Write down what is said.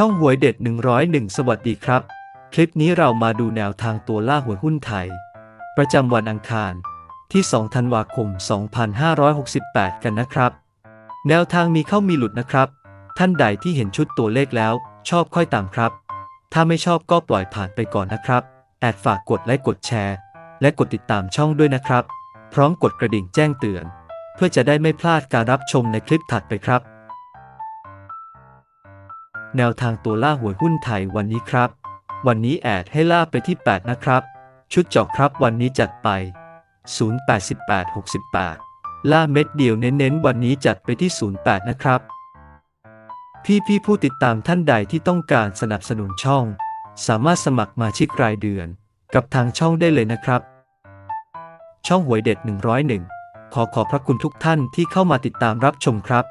ช่องหวยเด็ด 101 สวัสดีครับ คลิปนี้เรามาดูแนวทางตัวล่าหวยหุ้นไทย ประจำวันอังคารที่ 2 ธันวาคม 2568 กันนะครับ แนวทางมีเข้ามีหลุดนะครับ ท่านใดที่เห็นชุดตัวเลขแล้ว ชอบค่อยตามครับ ถ้าไม่ชอบก็ปล่อยผ่านไปก่อนนะครับ แอดฝากกดไลค์กดแชร์ และกดติดตามช่องด้วยนะครับ พร้อมกดกระดิ่งแจ้งเตือน เพื่อจะได้ไม่พลาดการรับชมในคลิปถัดไปครับ แนวทางตัวล่าหวยหุ้นไทยวันนี้ครับ วันนี้แอดให้ล่าไปที่ 8 นะครับ ชุดเจาะครับวันนี้จัดไป 08868 ล่าเม็ดเดียวเน้นๆ วันนี้จัดไปที่ 08 นะครับ พี่พี่ๆผู้ติดตามท่านใดที่ต้องการสนับสนุนช่อง สามารถสมัครมาชิกรายเดือน กับทางช่องได้เลยนะครับ ช่องหวยเด็ด 101 ขอขอบพระคุณทุกท่านที่เข้ามาติดตามรับชมครับ